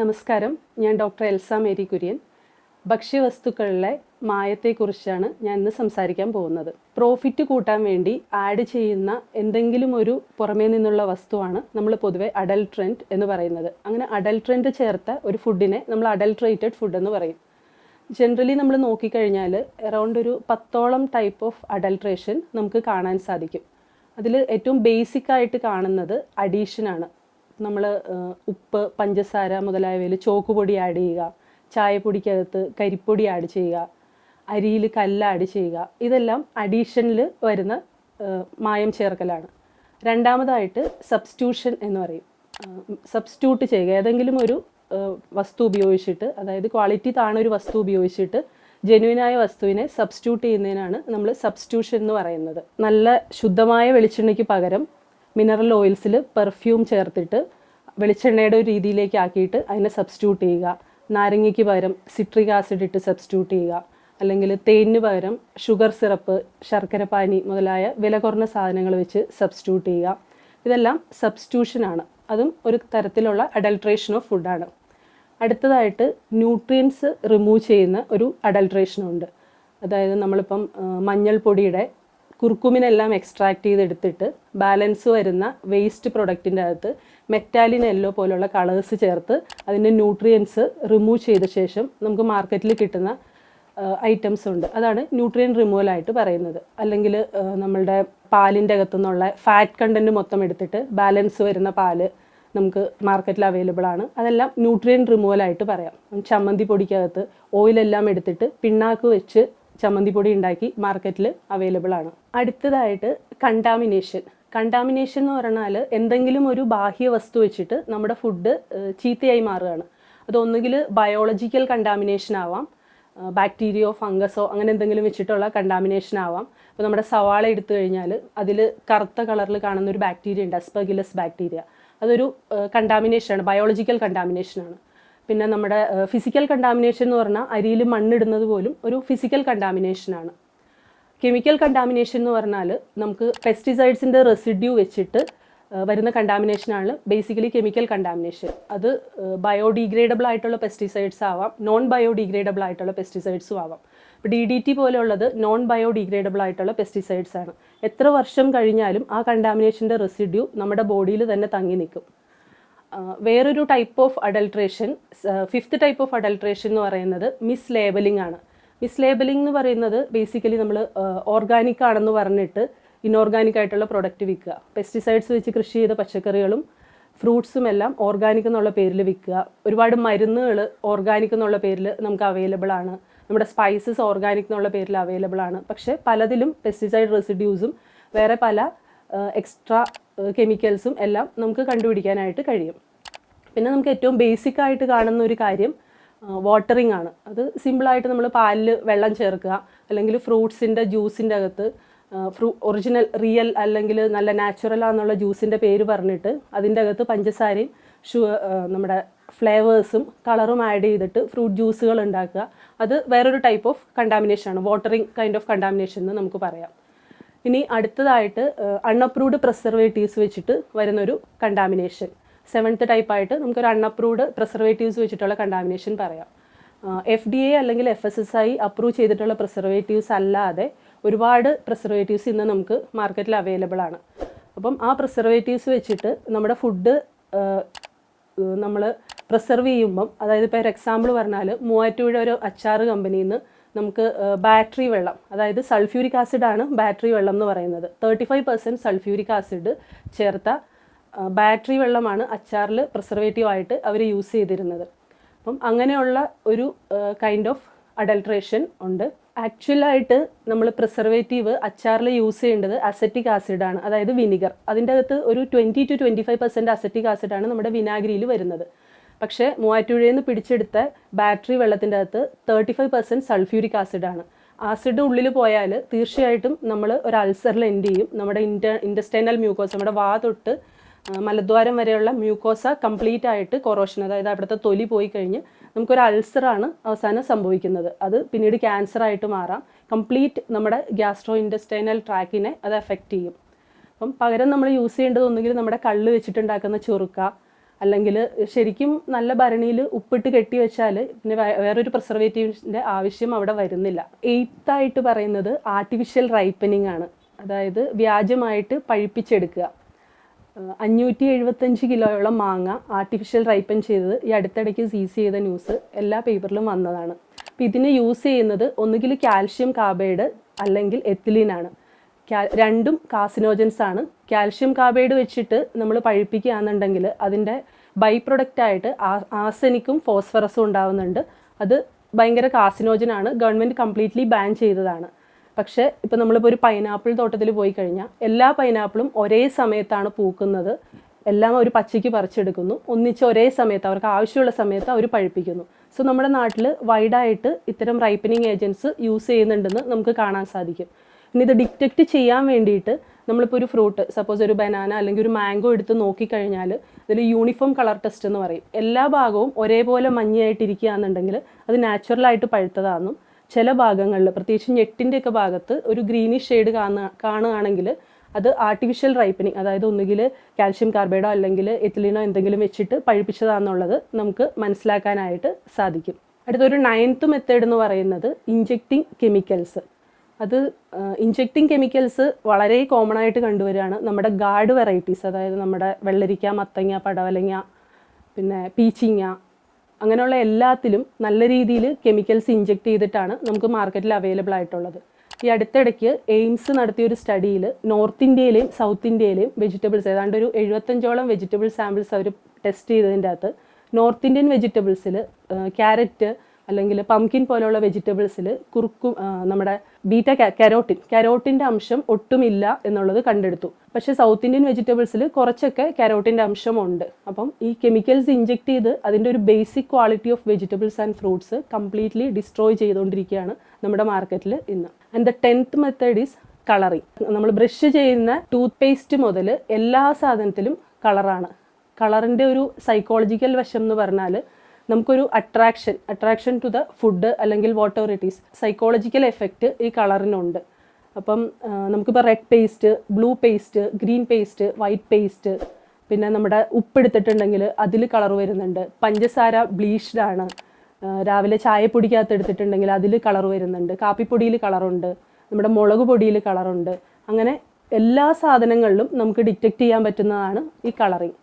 നമസ്കാരം. ഞാൻ ഡോക്ടർ എൽസ മേരി കുര്യൻ ഭക്ഷ്യവസ്തുക്കളിലെ മായത്തെക്കുറിച്ചാണ് ഞാൻ ഇന്ന് സംസാരിക്കാൻ പോകുന്നത്. പ്രോഫിറ്റ് കൂട്ടാൻ വേണ്ടി ആഡ് ചെയ്യുന്ന എന്തെങ്കിലും ഒരു പുറമേ നിന്നുള്ള വസ്തുവാണ് നമ്മൾ പൊതുവെ അഡൽട്രന്റ് എന്ന് പറയുന്നത്. അങ്ങനെ അഡൽട്രന്റ് ചേർത്ത ഒരു ഫുഡിനെ നമ്മൾ അഡൽട്രേറ്റഡ് ഫുഡ് എന്ന് പറയും. ജനറലി നമ്മൾ നോക്കിക്കഴിഞ്ഞാൽ അറൗണ്ട് ഒരു പത്തോളം ടൈപ്പ് ഓഫ് അഡൽട്രേഷൻ നമുക്ക് കാണാൻ സാധിക്കും. അതിൽ ഏറ്റവും ബേസിക് ആയിട്ട് കാണുന്നത് അഡീഷനാണ് നമ്മൾ ഉപ്പ് പഞ്ചസാര മുതലായവയിൽ ചോക്കുപൊടി ആഡ് ചെയ്യുക. ചായപ്പൊടിക്കകത്ത് കരിപ്പൊടി ആഡ് ചെയ്യുക. അരിയിൽ കല്ല് ആഡ് ചെയ്യുക. ഇതെല്ലാം അഡീഷനിൽ വരുന്ന മായം ചേർക്കലാണ്. രണ്ടാമതായിട്ട് സബ്സ്റ്റ്യൂഷൻ എന്ന് പറയും. സബ്സ്റ്റ്യൂട്ട് ചെയ്യുക. ഏതെങ്കിലും ഒരു വസ്തു ഉപയോഗിച്ചിട്ട് അതായത് ക്വാളിറ്റി താണ ഒരു വസ്തു ഉപയോഗിച്ചിട്ട് ജെനുവിനായ വസ്തുവിനെ സബ്സ്റ്റ്യൂട്ട് ചെയ്യുന്നതിനാണ് നമ്മൾ സബ്സ്റ്റ്യൂഷൻ എന്ന് പറയുന്നത്. നല്ല ശുദ്ധമായ വെളിച്ചെണ്ണയ്ക്ക് പകരം മിനറൽ ഓയിൽസിൽ പെർഫ്യൂം ചേർത്തിട്ട് വെളിച്ചെണ്ണയുടെ ഒരു രീതിയിലേക്ക് ആക്കിയിട്ട് അതിനെ സബ്സ്റ്റിറ്റ്യൂട്ട് ചെയ്യുക. നാരങ്ങയ്ക്ക് പകരം സിട്രിക് ആസിഡ് ഇട്ട് സബ്സ്റ്റിറ്റ്യൂട്ട് ചെയ്യുക. അല്ലെങ്കിൽ തേനിന് പകരം ഷുഗർ സിറപ്പ് ശർക്കര പാനി മുതലായ വില കുറഞ്ഞ സാധനങ്ങൾ വെച്ച് സബ്സ്റ്റിറ്റ്യൂട്ട് ചെയ്യുക. ഇതെല്ലാം സബ്സ്റ്റിറ്റ്യൂഷനാണ് അതും ഒരു തരത്തിലുള്ള അഡൾട്രേഷൻ ഓഫ് ഫുഡാണ് അടുത്തതായിട്ട് ന്യൂട്രിയൻസ് റിമൂവ് ചെയ്യുന്ന ഒരു അഡൾട്രേഷനുണ്ട് അതായത് നമ്മളിപ്പം മഞ്ഞൾപ്പൊടിയുടെ കുർക്കുമിനെല്ലാം എക്സ്ട്രാക്ട് ചെയ്തെടുത്തിട്ട് ബാലൻസ് വരുന്ന വേസ്റ്റ് പ്രൊഡക്റ്റിന്റെ അകത്ത് മെറ്റാലിൻ യെല്ലോ പോലുള്ള കളേഴ്സ് ചേർത്ത് അതിന്റെ ന്യൂട്രിയൻസ് റിമൂവ് ചെയ്ത ശേഷം നമുക്ക് മാർക്കറ്റിൽ കിട്ടുന്ന ഐറ്റംസ് ഉണ്ട്. അതാണ് ന്യൂട്രിയൻ റിമൂവൽ ആയിട്ട് പറയുന്നത്. അല്ലെങ്കിൽ നമ്മളുടെ പാലിന്റെ അകത്തുനിന്നുള്ള ഫാറ്റ് കണ്ടന്റ് മൊത്തം എടുത്തിട്ട് ബാലൻസ് വരുന്ന പാൽ നമുക്ക് മാർക്കറ്റിൽ അവൈലബിൾ ആണ്. അതെല്ലാം ന്യൂട്രിയൻ റിമൂവൽ ആയിട്ട് പറയാം. ചമ്മന്തി പൊടിക്കകത്ത് ഓയിലെല്ലാം എടുത്തിട്ട് പിണ്ണാക്ക് വെച്ച് ചമ്മന്തി പൊടി ഉണ്ടാക്കി മാർക്കറ്റിൽ അവൈലബിൾ ആണ്. അടുത്തതായിട്ട് കണ്ടാമിനേഷൻ കണ്ടാമിനേഷൻ എന്ന് പറഞ്ഞാൽ എന്തെങ്കിലും ഒരു ബാഹ്യ വസ്തു വെച്ചിട്ട് നമ്മുടെ ഫുഡ് ചീത്തയായി മാറുകയാണ്. അത് ഒന്നുകിൽ ബയോളജിക്കൽ കണ്ടാമിനേഷൻ ആവാം ബാക്ടീരിയോ ഫംഗസോ അങ്ങനെ എന്തെങ്കിലും വെച്ചിട്ടുള്ള കണ്ടാമിനേഷൻ ആവാം. അപ്പോൾ നമ്മുടെ സവാള എടുത്തു കഴിഞ്ഞാൽ അതിൽ കറുത്ത കളറിൽ കാണുന്ന ഒരു ബാക്ടീരിയ ഉണ്ട് അസ്പഗിലസ് ബാക്ടീരിയ അതൊരു കണ്ടാമിനേഷനാണ് ബയോളജിക്കൽ കണ്ടാമിനേഷനാണ് പിന്നെ നമ്മുടെ ഫിസിക്കൽ കണ്ടാമിനേഷൻ എന്ന് പറഞ്ഞാൽ അരിയിൽ മണ്ണിടുന്നത് പോലും ഒരു ഫിസിക്കൽ കണ്ടാമിനേഷനാണ് കെമിക്കൽ കണ്ടാമിനേഷൻ എന്ന് പറഞ്ഞാൽ നമുക്ക് പെസ്റ്റിസൈഡ്സിന്റെ റെസിഡ്യൂ വെച്ചിട്ട് വരുന്ന കണ്ടാമിനേഷനാണ് ബേസിക്കലി കെമിക്കൽ കണ്ടാമിനേഷൻ അത് ബയോഡീഗ്രേഡബിൾ ആയിട്ടുള്ള പെസ്റ്റിസൈഡ്സ് ആവാം നോൺ ബയോഡീഗ്രേഡബിൾ ആയിട്ടുള്ള പെസ്റ്റിസൈഡ്സും ആവാം. ഇപ്പോൾ ഡി ഡി ടി പോലെയുള്ളത് നോൺ ബയോഡീഗ്രേഡബിൾ ആയിട്ടുള്ള പെസ്റ്റിസൈഡ്സ് ആണ്. എത്ര വർഷം കഴിഞ്ഞാലും ആ കണ്ടാമിനേഷന്റെ റെസിഡ്യൂ നമ്മുടെ ബോഡിയിൽ തന്നെ തങ്ങി നിൽക്കും. വേറൊരു type of adulteration fifth type of adulteration എന്ന് പറയുന്നത് മിസ് ലേബലിംഗ് ആണ്. മിസ് ലേബലിംഗ് എന്ന് പറയുന്നത് ബേസിക്കലി നമ്മൾ ഓർഗാനിക് ആണെന്ന് പറഞ്ഞിട്ട് ഇൻഓർഗാനിക് ആയിട്ടുള്ള പ്രൊഡക്റ്റ് വിൽക്കുക. പെസ്റ്റിസൈഡ്സ് വെച്ച് കൃഷി ചെയ്ത പച്ചക്കറികളും ഫ്രൂട്ട്സും എല്ലാം ഓർഗാനിക് എന്നുള്ള പേരിൽ വിൽക്കുക. ഒരുപാട് മരുന്നുകൾ ഓർഗാനിക് എന്നുള്ള പേരിൽ നമുക്ക് അവൈലബിൾ ആണ്. നമ്മുടെ സ്പൈസസ് ഓർഗാനിക് എന്നുള്ള പേരിൽ അവൈലബിൾ ആണ്. പക്ഷേ പലതിലും പെസ്റ്റിസൈഡ് റെസിഡ്യൂസും വേറെ പല എക്സ്ട്രാ കെമിക്കൽസും എല്ലാം നമുക്ക് കണ്ടുപിടിക്കാനായിട്ട് കഴിയും. പിന്നെ നമുക്ക് ഏറ്റവും ബേസിക് ആയിട്ട് കാണുന്ന ഒരു കാര്യം വാട്ടറിംഗ് ആണ്. അത് സിമ്പിളായിട്ട് നമ്മൾ പാലിൽ വെള്ളം ചേർക്കുക അല്ലെങ്കിൽ ഫ്രൂട്ട്സിന്റെ ജ്യൂസിന്റെ അകത്ത് ഫ്രൂ ഒറിജിനൽ റിയൽ അല്ലെങ്കിൽ നല്ല നാച്ചുറൽ ആണെന്നുള്ള ജ്യൂസിന്റെ പേര് പറഞ്ഞിട്ട് അതിന്റെ അകത്ത് പഞ്ചസാരയും ഷു നമ്മുടെ ഫ്ലേവേഴ്സും കളറും ആഡ് ചെയ്തിട്ട് ഫ്രൂട്ട് ജ്യൂസുകൾ ഉണ്ടാക്കുക. അത് വേറൊരു ടൈപ്പ് ഓഫ് കണ്ടാമിനേഷൻ ആണ്. വാട്ടറിങ് കൈൻഡ് ഓഫ് കണ്ടാമിനേഷൻ എന്ന് നമുക്ക് പറയാം. ഇനി അടുത്തതായിട്ട് അൺഅപ്രൂവ്ഡ് പ്രിസർവേറ്റീവ്സ് വെച്ചിട്ട് വരുന്നൊരു കണ്ടാമിനേഷൻ സെവൻത്ത് ടൈപ്പായിട്ട് നമുക്കൊരു അൺഅപ്രൂവ്ഡ് പ്രിസർവേറ്റീവ്സ് വെച്ചിട്ടുള്ള കണ്ടാമിനേഷൻ പറയാം. എഫ് ഡി എ അല്ലെങ്കിൽ F S S I approve ചെയ്തിട്ടുള്ള പ്രിസർവേറ്റീവ്സ് അല്ലാതെ ഒരുപാട് പ്രിസർവേറ്റീവ്സ് ഇന്ന് നമുക്ക് മാർക്കറ്റിൽ അവൈലബിൾ ആണ്. അപ്പം ആ പ്രിസർവേറ്റീവ്സ് വെച്ചിട്ട് നമ്മുടെ ഫുഡ് നമ്മൾ പ്രിസർവ് ചെയ്യുമ്പം അതായത് ഇപ്പോൾ ഒരു എക്സാമ്പിൾ പറഞ്ഞാൽ മൂവാറ്റുപുഴ ഒരു അച്ചാറ് കമ്പനിയിൽ നിന്ന് നമുക്ക് ബാറ്ററി വെള്ളം അതായത് സൾഫ്യൂരിക് ആസിഡാണ് ബാറ്ററി വെള്ളം എന്ന് പറയുന്നത്. Thirty five percent sulphuric acid ചേർത്ത ബാറ്ററി വെള്ളമാണ് അച്ചാറിൽ പ്രിസർവേറ്റീവായിട്ട് അവർ യൂസ് ചെയ്തിരുന്നത്. അപ്പം അങ്ങനെയുള്ള ഒരു കൈൻഡ് ഓഫ് അഡൽട്രേഷൻ ഉണ്ട്. ആക്ച്വലായിട്ട് നമ്മൾ പ്രിസർവേറ്റീവ് അച്ചാറിൽ യൂസ് ചെയ്യേണ്ടത് അസറ്റിക് ആസിഡാണ് അതായത് വിനിഗർ അതിന്റെ അകത്ത് ഒരു twenty two twenty five percent acetic ആസിഡാണ് നമ്മുടെ വിനാഗിരിയിൽ വരുന്നത്. പക്ഷേ മൂവാറ്റുപുഴയിൽ നിന്ന് പിടിച്ചെടുത്ത ബാറ്ററി വെള്ളത്തിന്റെ അകത്ത് തേർട്ടി ഫൈവ് പെർസെന്റ് സൾഫ്യൂരിക് ആസിഡാണ് ആസിഡ് ഉള്ളിൽ പോയാൽ തീർച്ചയായിട്ടും നമ്മൾ ഒരു അൾസറിൽ എൻഡ് ചെയ്യും. നമ്മുടെ ഇന്റ ഇന്റസ്റ്റൈനൽ മ്യൂക്കോസ് നമ്മുടെ വാ തൊട്ട് മലദ്വാരം വരെയുള്ള മ്യൂക്കോസ കംപ്ലീറ്റ് ആയിട്ട് കൊറോഷൻ അതായത് അവിടുത്തെ തൊലി പോയി കഴിഞ്ഞ് നമുക്കൊരു അൾസറാണ് അവസാനം സംഭവിക്കുന്നത്. അത് പിന്നീട് ക്യാൻസർ ആയിട്ട് മാറാം. കംപ്ലീറ്റ് നമ്മുടെ ഗ്യാസ്ട്രോ ഇന്റസ്റ്റൈനൽ ട്രാക്കിനെ അത് എഫക്റ്റ് ചെയ്യും. അപ്പം പകരം നമ്മൾ യൂസ് ചെയ്യേണ്ടത് ഒന്നുകിൽ നമ്മുടെ കള്ള് വെച്ചിട്ടുണ്ടാക്കുന്ന ചൊറുക്ക അല്ലെങ്കിൽ ശരിക്കും നല്ല ഭരണിയിൽ ഉപ്പിട്ട് കെട്ടി വെച്ചാൽ പിന്നെ വേറൊരു പ്രിസർവേറ്റീവ്സിന്റെ ആവശ്യം അവിടെ വരുന്നില്ല. എയ്ത്തായിട്ട് പറയുന്നത് ആർട്ടിഫിഷ്യൽ റൈപ്പനിങ് ആണ്. അതായത് വ്യാജമായിട്ട് പഴിപ്പിച്ചെടുക്കുക. അഞ്ഞൂറ്റി എഴുപത്തഞ്ച് കിലോയോളം മാങ്ങ ആർട്ടിഫിഷ്യൽ റൈപ്പൻ ചെയ്തത് ഈ അടുത്തിടയ്ക്ക് സീസ് ചെയ്ത ന്യൂസ് എല്ലാ പേപ്പറിലും വന്നതാണ്. അപ്പോൾ ഇതിന് യൂസ് ചെയ്യുന്നത് ഒന്നുകിൽ കാൽഷ്യം കാബേഡ് അല്ലെങ്കിൽ എത്തിലീനാണ് ആണ്. രണ്ടും കാസിനോജൻസ് ആണ്. കാൽഷ്യം കാർബൈഡ് വെച്ചിട്ട് നമ്മൾ പഴിപ്പിക്കുകയാണെന്നുണ്ടെങ്കിൽ അതിന്റെ ബൈ പ്രൊഡക്റ്റ് ആയിട്ട് ആ- ആർസെനിക്കും ഫോസ്ഫറസും ഉണ്ടാവുന്നുണ്ട്. അത് ഭയങ്കര കാസിനോജനാണ് ഗവൺമെന്റ് കംപ്ലീറ്റ്ലി ബാൻ ചെയ്തതാണ്. പക്ഷേ ഇപ്പം നമ്മളിപ്പോൾ ഒരു പൈനാപ്പിൾ തോട്ടത്തിൽ പോയി കഴിഞ്ഞാൽ എല്ലാ പൈനാപ്പിളും ഒരേ സമയത്താണ് പൂക്കുന്നത്. എല്ലാം അവർ പച്ചയ്ക്ക് പറിച്ചെടുക്കുന്നു. ഒന്നിച്ച് ഒരേ സമയത്ത് അവർക്ക് ആവശ്യമുള്ള സമയത്ത് അവർ പഴുപ്പിക്കുന്നു. സോ നമ്മുടെ നാട്ടിൽ വൈഡായിട്ട് ഇത്തരം റൈപ്പനിങ് ഏജൻസ് യൂസ് ചെയ്യുന്നുണ്ടെന്ന് നമുക്ക് കാണാൻ സാധിക്കും. ഇനി ഇത് ഡിറ്റക്റ്റ് ചെയ്യാൻ വേണ്ടിയിട്ട് നമ്മളിപ്പോൾ ഒരു ഫ്രൂട്ട് സപ്പോസ് ഒരു ബനാന അല്ലെങ്കിൽ ഒരു മാംഗോ എടുത്ത് നോക്കിക്കഴിഞ്ഞാൽ അതിൽ യൂണിഫോം കളർ ടെസ്റ്റ് എന്ന് പറയും. എല്ലാ ഭാഗവും ഒരേപോലെ മഞ്ഞയായിട്ടിരിക്കുകയാണെന്നുണ്ടെങ്കിൽ അത് നാച്ചുറലായിട്ട് പഴുത്തതാണെന്നും ചില ഭാഗങ്ങളിൽ പ്രത്യേകിച്ച് ഞെട്ടിന്റെ ഒക്കെ ഭാഗത്ത് ഒരു ഗ്രീനിഷ് ഷെയ്ഡ് കാണുക കാണുകയാണെങ്കിൽ അത് ആർട്ടിഫിഷ്യൽ റൈപ്പനിങ് അതായത് ഒന്നുകിൽ കാൽഷ്യം കാർബൈഡോ അല്ലെങ്കിൽ എത്തിലിനോ എന്തെങ്കിലും വെച്ചിട്ട് പഴിപ്പിച്ചതാണെന്നുള്ളത് നമുക്ക് മനസ്സിലാക്കാനായിട്ട് സാധിക്കും. അടുത്തൊരു നയൻത്ത് മെത്തേഡ് എന്ന് പറയുന്നത് ഇഞ്ചെക്റ്റിംഗ് കെമിക്കൽസ് അത് ഇഞ്ചക്ടിങ് കെമിക്കൽസ് വളരെ കോമൺ ആയിട്ട് കണ്ടുവരികയാണ്. നമ്മുടെ ഗാർഡ് വെറൈറ്റീസ് അതായത് നമ്മുടെ വെള്ളരിക്ക മത്തങ്ങ പടവലങ്ങ പിന്നെ പീച്ചിങ്ങ അങ്ങനെയുള്ള എല്ലാത്തിലും നല്ല രീതിയിൽ കെമിക്കൽസ് ഇഞ്ചെക്ട് ചെയ്തിട്ടാണ് നമുക്ക് മാർക്കറ്റിൽ അവൈലബിൾ ആയിട്ടുള്ളത്. ഈ അടുത്തിടയ്ക്ക് എയിംസ് നടത്തിയ ഒരു സ്റ്റഡിയിൽ നോർത്ത് ഇന്ത്യയിലെയും സൗത്ത് ഇന്ത്യയിലെയും വെജിറ്റബിൾസ് ഏതാണ്ട് ഒരു എഴുപത്തഞ്ചോളം വെജിറ്റബിൾ സാമ്പിൾസ് അവർ ടെസ്റ്റ് ചെയ്തതിന്റെ അകത്ത് നോർത്ത് ഇന്ത്യൻ വെജിറ്റബിൾസിൽ ക്യാരറ്റ് അല്ലെങ്കിൽ പംകിൻ പോലെയുള്ള വെജിറ്റബിൾസിൽ കുറുക്കും നമ്മുടെ ബീറ്റ കരോട്ടിൻ കരോട്ടിന്റെ അംശം ഒട്ടുമില്ല എന്നുള്ളത് കണ്ടെടുത്തു. പക്ഷേ സൗത്ത് ഇന്ത്യൻ വെജിറ്റബിൾസിൽ കുറച്ചൊക്കെ കരോട്ടിന്റെ അംശമുണ്ട്. അപ്പം ഈ കെമിക്കൽസ് ഇഞ്ചെക്ട് ചെയ്ത് അതിന്റെ ഒരു basic quality of vegetables and fruits completely destroy ചെയ്തുകൊണ്ടിരിക്കുകയാണ് നമ്മുടെ മാർക്കറ്റിൽ ഇന്ന്. And the tenth method is colouring നമ്മൾ ബ്രഷ് ചെയ്യുന്ന ടൂത്ത് പേസ്റ്റ് മുതൽ എല്ലാ സാധനത്തിലും കളറാണ് കളറിന്റെ ഒരു സൈക്കോളജിക്കൽ വശം എന്ന് പറഞ്ഞാൽ നമുക്കൊരു attraction attraction to the food അല്ലെങ്കിൽ water it is psychological effect ഈ കളറിനുണ്ട് അപ്പം നമുക്കിപ്പോൾ red paste blue paste green paste white paste പിന്നെ നമ്മുടെ ഉപ്പെടുത്തിട്ടുണ്ടെങ്കിൽ അതിൽ കളർ വരുന്നുണ്ട്. പഞ്ചസാര ബ്ലീഷ്ഡ് ആണ്. ആ, രാവിലെ ചായപ്പൊടിക്കകത്ത് എടുത്തിട്ടുണ്ടെങ്കിൽ അതിൽ കളർ വരുന്നുണ്ട്. കാപ്പിപ്പൊടിയിൽ കളറുണ്ട് നമ്മുടെ മുളക് പൊടിയിൽ കളറുണ്ട് അങ്ങനെ എല്ലാ സാധനങ്ങളിലും നമുക്ക് ഡിറ്റക്റ്റ് ചെയ്യാൻ പറ്റുന്നതാണ് ഈ കളറിങ്